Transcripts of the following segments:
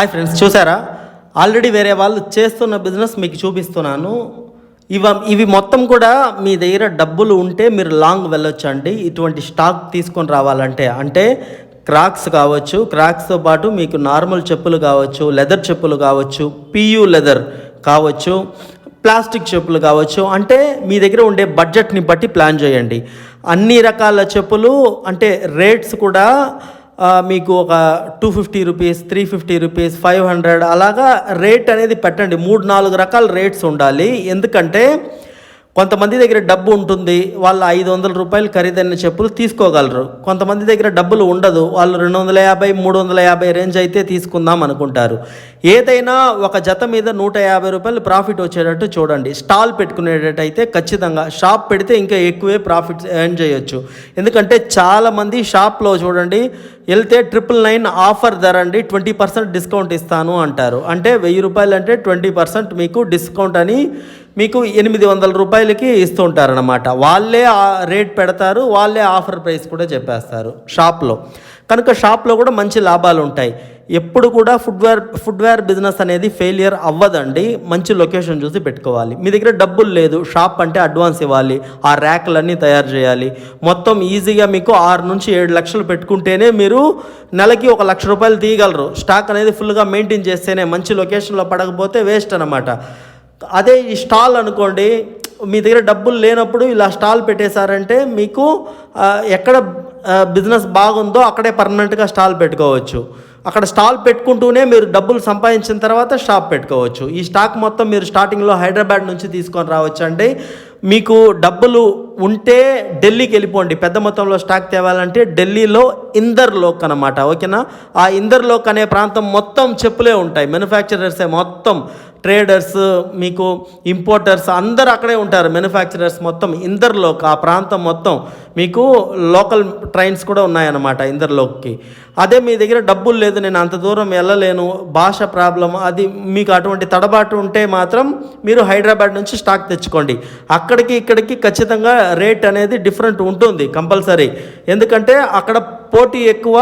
Hi friends చూసారా? Already వేరే వాళ్ళు చేస్తున్న బిజినెస్ మీకు చూపిస్తున్నాను. ఇవ ఇవి మొత్తం కూడా మీ దగ్గర డబ్బులు ఉంటే మీరు లాంగ్ వెళ్ళొచ్చండి. ఇటువంటి స్టాక్ తీసుకొని రావాలంటే అంటే క్రాక్స్ కావచ్చు క్రాక్స్తో పాటు మీకు నార్మల్ చెప్పులు కావచ్చు లెదర్ చెప్పులు కావచ్చు పియూ లెదర్ కావచ్చు ప్లాస్టిక్ చెప్పులు కావచ్చు అంటే మీ దగ్గర ఉండే బడ్జెట్ని బట్టి ప్లాన్ చేయండి. అన్ని రకాల చెప్పులు అంటే రేట్స్ కూడా మీకు ఒక two fifty rupees three fifty rupees five hundred అలాగా రేట్ అనేది పెట్టండి. మూడు నాలుగు రకాల రేట్స్ ఉండాలి. ఎందుకంటే కొంతమంది దగ్గర డబ్బు ఉంటుంది వాళ్ళు ఐదు వందల రూపాయలు ఖరీదైన చెప్పులు తీసుకోగలరు. కొంతమంది దగ్గర డబ్బులు ఉండదు వాళ్ళు రెండు వందల యాభై మూడు వందల యాభై రేంజ్ అయితే తీసుకుందాం అనుకుంటారు. ఏదైనా ఒక జత మీద నూట యాభై రూపాయలు ప్రాఫిట్ వచ్చేటట్టు చూడండి. స్టాల్ పెట్టుకునేటట్టయితే ఖచ్చితంగా. షాప్ పెడితే ఇంకా ఎక్కువే ప్రాఫిట్ ఎర్న్ చేయొచ్చు. ఎందుకంటే చాలామంది షాప్లో చూడండి వెళ్తే ట్రిపుల్ నైన్ ఆఫర్ ధర అండి ట్వంటీ పర్సెంట్ డిస్కౌంట్ ఇస్తాను అంటారు. అంటే వెయ్యి రూపాయలు అంటే ట్వంటీ పర్సెంట్ మీకు డిస్కౌంట్ అని మీకు ఎనిమిది వందల రూపాయలకి ఇస్తుంటారనమాట వాళ్ళే రేట్ పెడతారు వాళ్ళే ఆఫర్ ప్రైస్ కూడా చెప్పేస్తారు షాప్లో. కనుక షాప్లో కూడా మంచి లాభాలు ఉంటాయి. ఎప్పుడు కూడా ఫుడ్వేర్ ఫుడ్వేర్ బిజినెస్ అనేది ఫెయిలియర్ అవ్వదండి. మంచి లొకేషన్ చూసి పెట్టుకోవాలి. మీ దగ్గర డబ్బులు లేదు. షాప్ అంటే అడ్వాన్స్ ఇవ్వాలి. ఆ ర్యాక్లన్నీ తయారు చేయాలి. మొత్తం ఈజీగా మీకు ఆరు నుంచి ఏడు లక్షలు పెట్టుకుంటేనే మీరు నెలకి ఒక లక్ష రూపాయలు తీయగలరు. స్టాక్ అనేది ఫుల్గా మెయింటైన్ చేస్తేనే మంచి లొకేషన్లో పడకపోతే వేస్ట్ అనమాట అదే ఈ స్టాల్ అనుకోండి. మీ దగ్గర డబ్బులు లేనప్పుడు ఇలా స్టాల్ పెట్టేశారంటే మీకు ఎక్కడ బిజినెస్ బాగుందో అక్కడే పర్మనెంట్గా స్టాల్ పెట్టుకోవచ్చు. అక్కడ స్టాల్ పెట్టుకుంటూనే మీరు డబ్బులు సంపాదించిన తర్వాత షాప్ పెట్టుకోవచ్చు. ఈ స్టాక్ మొత్తం మీరు స్టార్టింగ్లో హైదరాబాద్ నుంచి తీసుకొని రావచ్చు అండి మీకు డబ్బులు ఉంటే ఢిల్లీకి వెళ్ళిపోండి. పెద్ద మొత్తంలో స్టాక్ తేవాలంటే ఢిల్లీలో ఇందర్లోక్ అనమాట ఓకేనా? ఆ ఇందర్లోక్ అనే ప్రాంతం మొత్తం చెప్పులే ఉంటాయి. మ్యానుఫ్యాక్చరర్సే మొత్తం. ట్రేడర్స్ మీకు ఇంపోర్టర్స్ అందరు అక్కడే ఉంటారు. మ్యానుఫ్యాక్చరర్స్ మొత్తం ఇందర్లోక్. ఆ ప్రాంతం మొత్తం మీకు లోకల్ ట్రైన్స్ కూడా ఉన్నాయన్నమాట ఇందర్లోక్కి. అదే మీ దగ్గర డబ్బులు లేదు నేను అంత దూరం వెళ్ళలేను భాష ప్రాబ్లం అది మీకు అటువంటి తడబాటు ఉంటే మాత్రం మీరు హైదరాబాద్ నుంచి స్టాక్ తెచ్చుకోండి. అక్కడికి ఇక్కడికి ఖచ్చితంగా రేట్ అనేది డిఫరెంట్ ఉంటుంది కంపల్సరీ. ఎందుకంటే అక్కడ పోటీ ఎక్కువ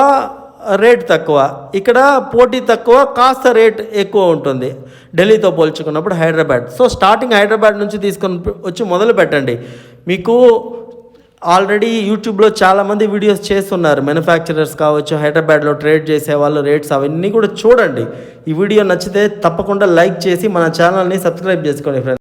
రేట్ తక్కువ. ఇక్కడ పోటీ తక్కువ కాస్త రేట్ ఎక్కువ ఉంటుంది. ఢిల్లీతో పోల్చుకున్నప్పుడు హైదరాబాద్. సో స్టార్టింగ్ హైదరాబాద్ నుంచి తీసుకొని వచ్చి మొదలు పెట్టండి. మీకు ఆల్రెడీ యూట్యూబ్లో చాలామంది వీడియోస్ చేస్తున్నారు. మ్యానుఫ్యాక్చరర్స్ కావచ్చు హైదరాబాద్లో ట్రేడ్ చేసే వాళ్ళు రేట్స్ అవన్నీ కూడా చూడండి. ఈ వీడియో నచ్చితే తప్పకుండా లైక్ చేసి మన ఛానల్ని సబ్స్క్రైబ్ చేసుకోండి ఫ్రెండ్స్